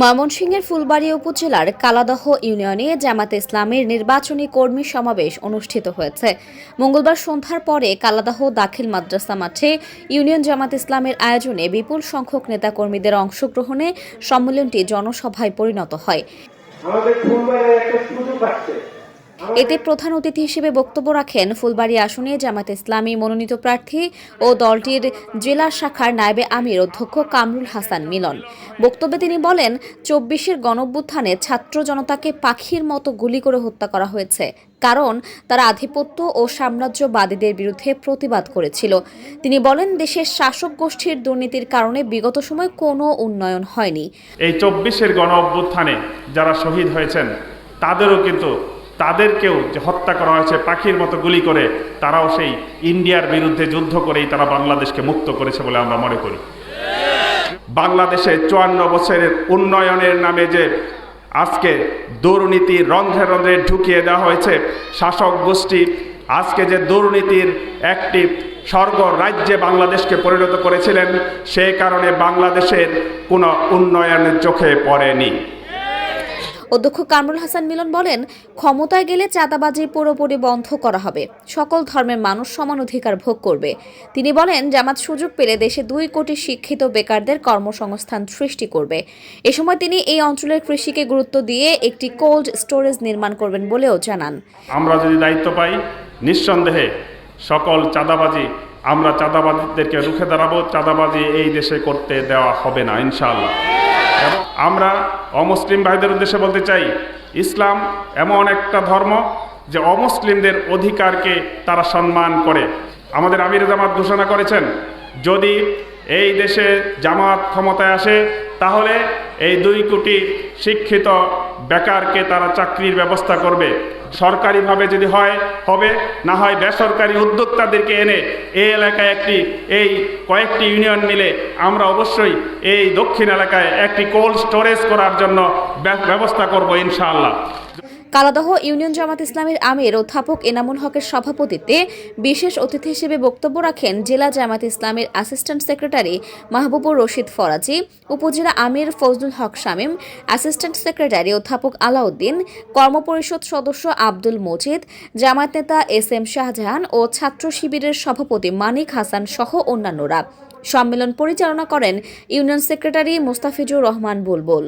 ময়মনসিংহের ফুলবাড়ী উপজেলার কালাদহ ইউনিয়নে জামাতে ইসলামের নির্বাচনী কর্মী সমাবেশ অনুষ্ঠিত হয়েছে। মঙ্গলবার সন্ধ্যার পরে কালাদহ দাখিল মাদ্রাসা মাঠে ইউনিয়ন জামাত ইসলামের আয়োজনে বিপুল সংখ্যক নেতাকর্মীদের অংশগ্রহণে সম্মেলনটি জনসভায় পরিণত হয়। আমাদের একটা সুযোগ এতে প্রধান অতিথি হিসেবে বক্তব্য রাখেন ফুলবাড়ী আসনে জামাত ইসলামী মনোনীত প্রার্থী ও দলটির জেলা শাখার নায়েবে আমির অধ্যক্ষ কামরুল হাসান মিলন। বক্তব্যে তিনি বলেন, চব্বিশের গণঅভ্যুত্থানে ছাত্র জনতাকে পাখির মতো গুলি করে হত্যা করা হয়েছে, কারণ তারা আধিপত্য ও সাম্রাজ্যবাদীদের বিরুদ্ধে প্রতিবাদ করেছিল। তিনি বলেন, দেশের শাসক গোষ্ঠীর দুর্নীতির কারণে বিগত সময় কোনো উন্নয়ন হয়নি। এই চব্বিশের গণ অভ্যুত্থানে যারা শহীদ হয়েছেন, তাদেরও কিন্তু তাদেরকেও যে হত্যা করা হয়েছে, পাখির মতো গুলি করে, তারাও সেই ইন্ডিয়ার বিরুদ্ধে যুদ্ধ করেই তারা বাংলাদেশকে মুক্ত করেছে বলে আমরা মনে করি। বাংলাদেশে চুয়ান্ন বছরের উন্নয়নের নামে যে আজকে দুর্নীতি রন্ধ্রে রন্ধ্রে ঢুকিয়ে দেওয়া হয়েছে, শাসক গোষ্ঠী আজকে যে দুর্নীতির একটি স্বর্গ রাজ্যে বাংলাদেশকে পরিণত করেছিলেন সেই কারণে বাংলাদেশের কোনো উন্নয়নের চোখে পড়েনি। অধ্যক্ষ কামরুল হাসান মিলন বলেন, ক্ষমতায় গেলে চাঁদাবাজি পুরোপুরি বন্ধ করা হবে। সকল ধর্মের মানুষ সমান অধিকার ভোগ করবে। তিনি বলেন, জামাত সুযোগ পেলে দেশে দুই কোটি শিক্ষিত বেকারদের কর্মসংস্থান সৃষ্টি করবে। এ সময় তিনি এই অঞ্চলের কৃষিকে গুরুত্ব দিয়ে একটি কোল্ড স্টোরেজ নির্মাণ করবেন বলেও জানান। আমরা যদি দায়িত্ব পাই, নিঃসন্দেহে সকল চাঁদাবাজি আমরা চাঁদাবাজিদেরকে রুখে দাঁড়াবো। চাঁদাবাজি এই দেশে করতে দেওয়া হবে না, ইনশাআল্লাহ। এবং আমরা অমুসলিম ভাইদের উদ্দেশ্যে বলতে চাই, ইসলাম এমন একটা ধর্ম যে অমুসলিমদের অধিকারকে তারা সম্মান করে। আমাদের আমির জামাত ঘোষণা করেছেন, যদি এই দেশে জামাত ক্ষমতায় আসে, তাহলে এই দুই কোটি শিক্ষিত বেকারকে তারা চাকরির ব্যবস্থা করবে। সরকারিভাবে যদি হয়, হবে। না হয় বেসরকারি উদ্যোক্তাদেরকে এনে এই এলাকায় একটি, এই কয়েকটি ইউনিয়ন মিলে আমরা অবশ্যই এই দক্ষিণ এলাকায় একটি কোল্ড স্টোরেজ করার জন্য ব্যবস্থা করব ইনশাআল্লাহ। কালাদহ ইউনিয়ন জামাত ইসলামের আমির অধ্যাপক এনামুল হকের সভাপতিত্বে বিশেষ অতিথি হিসেবে বক্তব্য রাখেন জেলা জামাত ইসলামের অ্যাসিস্ট্যান্ট সেক্রেটারি মাহবুবুর রশিদ ফরাজি, উপজেলা আমির ফজলুল হক শামীম, অ্যাসিস্ট্যান্ট সেক্রেটারি অধ্যাপক আলাউদ্দিন, কর্মপরিষদ সদস্য আব্দুল মজিদ, জামাত নেতা এস এম শাহজাহান ও ছাত্র শিবিরের সভাপতি মানিক হাসান সহ অন্যান্যরা। সম্মেলন পরিচালনা করেন ইউনিয়ন সেক্রেটারি মোস্তাফিজুর রহমান বুলবুল।